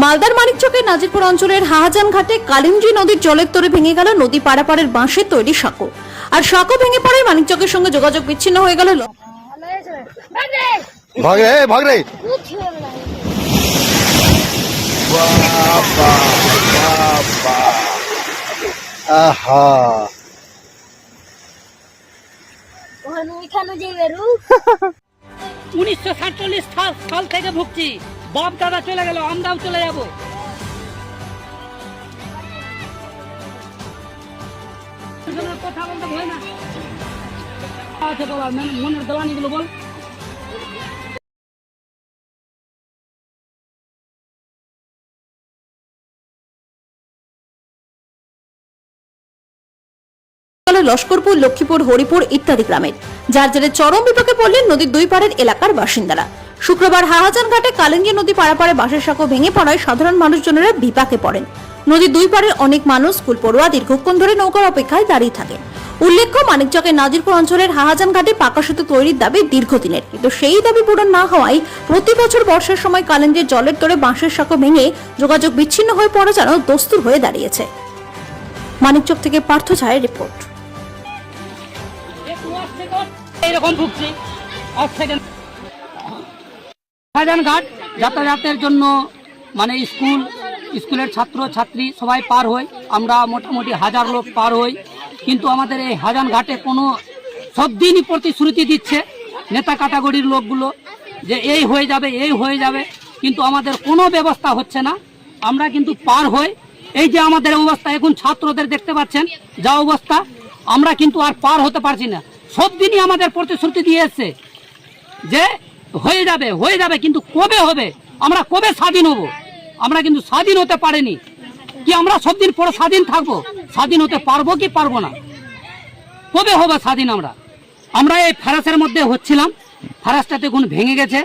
মালদার মানিকচকের নাজিরপুর অঞ্চলের হাহাজান ঘাটে কালিঞ্জি নদীর জলের তরে ভেঙে গেল নদী পারাপারের বাঁশের তৈরি সাঁকো। আর সাঁকো ভেঙে পড়ে মানিকচকের সঙ্গে যোগাযোগ বিচ্ছিন্ন হয়ে গেল আহা। উনিশশো সাতচল্লিশ সাল সাল থেকে ভুগছি। বাপ দাদা চলে গেল, আমরাও চলে যাব। আচ্ছা বল। লস্করপুর, লক্ষ্মীপুর, হরিপুর ইত্যাদি গ্রামের যার জেরে চরম বিপাকে পড়লেন নদীর দুই পাড়ের এলাকার বাসিন্দারা। শুক্রবার হাহাজান ঘাটে কালিঙ্গি নদী পারাপারে বাঁশের সাঁকো ভেঙে পড়ায় সাধারণ মানুষজনেরা বিপাকে পড়েন। নদীর দুই পাড়ের অনেক মানুষ স্কুল পড়ুয়া দীর্ঘক্ষণ ধরে নৌকার অপেক্ষায় দাঁড়িয়ে থাকেন। উল্লেখ্য, মানিকচকের নাজিরপুর অঞ্চলের হাহাজান ঘাটে পাকা সেতু তৈরির দাবি দীর্ঘদিনের। কিন্তু সেই দাবি পূরণ না হওয়ায় প্রতি বছর বর্ষার সময় কালিঙ্গের জলের তোরে বাঁশের সাঁকো ভেঙে যোগাযোগ বিচ্ছিন্ন হয়ে পড়া যেন দস্তুর হয়ে দাঁড়িয়েছে। মানিকচক থেকে পার্থ ছায়ের রিপোর্ট। থেকে এইরকম ভুগছি ঘাট যাতায়াতের জন্য মানে স্কুল, স্কুলের ছাত্র, ছাত্রী সবাই পার হই। আমরা মোটামুটি হাজার লোক পার হই। কিন্তু আমাদের এই হাজান ঘাটে কোনো সব দিনই প্রতিশ্রুতি দিচ্ছে নেতা ক্যাটাগরির লোকগুলো যে এই হয়ে যাবে, এই হয়ে যাবে। কিন্তু আমাদের কোনো ব্যবস্থা হচ্ছে না। আমরা কিন্তু পার হই। এই যে আমাদের অবস্থা, এখন ছাত্রদের দেখতে পাচ্ছেন যা অবস্থা, আমরা কিন্তু আর পার হতে পারছি না। সব দিনই আমাদের প্রতিশ্রুতি দিয়ে এসছে যে হয়ে যাবে হয়ে যাবে, কিন্তু কবে হবে? আমরা কবে স্বাধীন হব? আমরা কিন্তু স্বাধীন হতে পারিনি। কি আমরা সব দিন পরে স্বাধীন থাকব? স্বাধীন হতে পারব কি পারব না? কবে হবে স্বাধীন আমরা? আমরা এই ফেরাসের মধ্যে হচ্ছিলাম। ফেরাসটা দেখুন ভেঙে গেছে।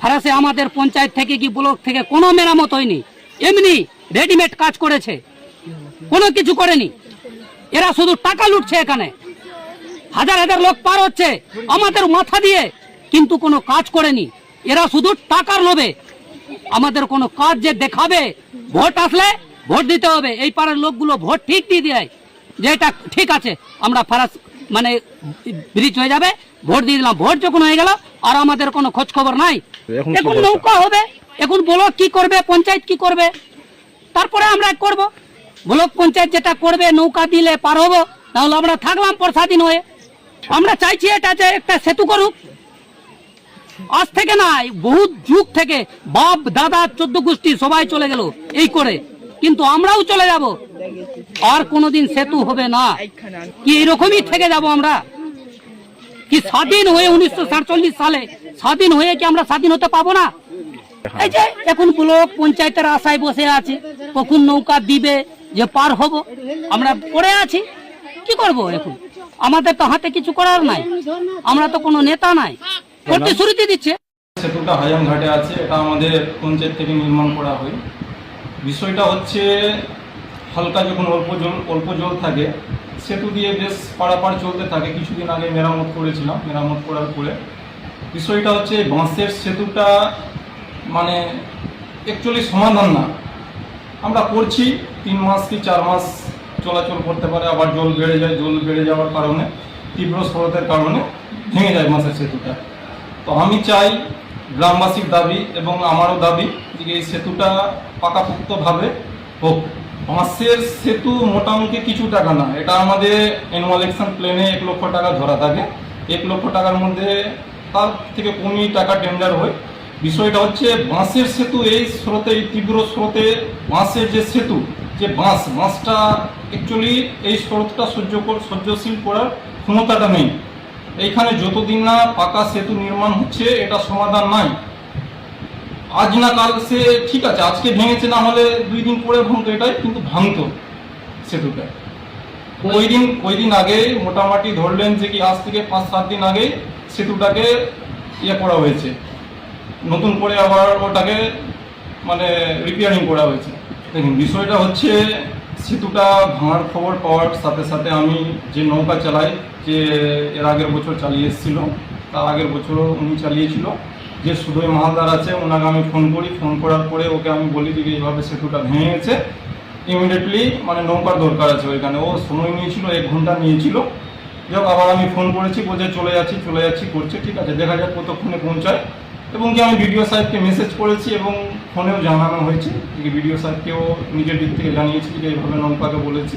ফেরাসে আমাদের পঞ্চায়েত থেকে কি ব্লক থেকে কোনো মেরামত হয়নি। এমনি রেডিমেড কাজ করেছে। কোনো কিছু করেনি। এরা শুধু টাকা লুটছে এখানে। হাজার হাজার লোক পার হচ্ছে। আমাদের মাথা দিয়ে কিন্তু কোনো কাজ করেনি। এরা শুধু টাকার লোভে। আমাদের কোনো কাজ যে দেখাবে ভোট আসলে ভোট দিতে হবে। এই পাড়ার লোকগুলো ভোট ঠিক দিয়ে দেয়। যে এটা ঠিক আছে আমরা ফারাস মানে ব্রিজ হয়ে যাবে ভোট দিয়ে দিলাম। ভোট যখন হয়ে গেল আর আমাদের কোনো খোঁজ খবর নাই। এখন? নৌকা হবে। এখন ব্লক কি করবে পঞ্চায়েত কি করবে? তারপরে আমরা করব। ব্লক পঞ্চায়েত যেটা করবে নৌকা দিলে পার হব। তাহলে আমরা থাকলাম পর স্বাধীন হয়ে আমরা চাইছি এটা যে একটা সেতু করুক। আজ থেকে না বহু যুগ থেকে বাপ, দাদা, চোদ্দ গোষ্ঠী সবাই চলে গেল এই করে। কিন্তু আমরাও চলে যাব। আর কোনোদিন সেতু হবে না। কি এরকমই থেকে যাব আমরা? কি স্বাধীন হয়ে উনিশশো সাতচল্লিশ সালে স্বাধীন হয়ে কি আমরা স্বাধীন হতে পাবো না? এই যে এখন ব্লক পঞ্চায়েতের আশায় বসে আছে, কখন নৌকা দিবে যে পার হব, আমরা পড়ে আছি। কি করব এখন? আমাদের তো হাতে কিছু করার নাই। আমরা তো কোনো নেতা নাই। প্রতিশ্রুতি দিচ্ছে। সেতুটা হাজাম ঘাটে আছে এটা আমাদের পঞ্চায়েত থেকে নির্মাণ করা হয়। বিষয়টা হচ্ছে হালকা যখন অল্প জল অল্প জল থাকে সেতু দিয়ে বেশ পারাপার চলতে থাকে। কিছুদিন আগে মেরামত করেছিলাম মেরামত করার পরে। বিষয়টা হচ্ছে বাঁশের সেতুটা মানে অ্যাকচুয়ালি সমাধান না। আমরা করছি তিন মাস কি চার মাস চলাচল করতে পারে আবার জল বেড়ে যায় জল বেড়ে যাওয়ার কারণে তীব্র স্রোতের কারণে ভেঙে যায় বাঁশের সেতুটা। তো আমি চাই গ্রামবাসীর দাবি এবং আমারও দাবি যে এই সেতুটা পাকাপুক্তভাবে হোক। বাঁশের সেতু মোটামুটি কিছু টাকা না, এটা আমাদের অ্যানুয়াল অ্যাকশন প্ল্যানে এক লক্ষ টাকা ধরা থাকে। এক লক্ষ টাকার মধ্যে তার থেকে কমই টাকা টেন্ডার হয়। বিষয়টা হচ্ছে বাঁশের সেতু, এই স্রোতে, এই তীব্র স্রোতে বাঁশের যে সেতু, যে বাঁশ, বাঁশটা অ্যাকচুয়ালি এই স্রোতটা সহ্য সহ্যশীল করার ক্ষমতাটা নেই। এইখানে যতদিন না পাকা সেতু নির্মাণ হচ্ছে, এটা সমাধান নাই। আজ না কাল সে ঠিক আছে, আজকে ভেঙেছে, না হলে দুই দিন পরে ভাঙতো এটাই, কিন্তু ভাঙতো সেতুটা। ওই দিন ওই দিন আগে মোটামুটি ধরলেন যে কি আজ থেকে পাঁচ, সাত দিন আগে সেতুটাকে ইয়ে করা হয়েছে। নতুন করে আবার ওটাকে মানে রিপেয়ারিং করা হয়েছে। দেখুন, বিষয়টা হচ্ছে সেতুটা ভাঙার খবর পাওয়ার সাথে সাথে আমি যে নৌকা চালাই, যে এর আগের বছর চালিয়ে এসেছিল, তার আগের বছরও উনি চালিয়েছিল। যে সুদয় মালদার আছে, ওনাকে আমি ফোন করি। ফোন করার পরে ওকে আমি বলি যে এইভাবে সেতুটা ভেঙে গেছে ইমিডিয়েটলি মানে নৌকার দরকার আছে ওইখানে। ও সময় নিয়েছিল, এক ঘণ্টা নিয়েছিল। যাক, আবার আমি ফোন করেছি, বলছে চলে যাচ্ছি চলে যাচ্ছি, করছে। ঠিক আছে, দেখা যাক কতক্ষণে পৌঁছায়। এবং যে আমি বিডিও সাহেবকে মেসেজ করেছি এবং ফোনেও জানানো হয়েছে যে বিডিও সাহেবকেও নিজের দিক থেকে জানিয়েছি যে এইভাবে নৌকাকে বলেছি।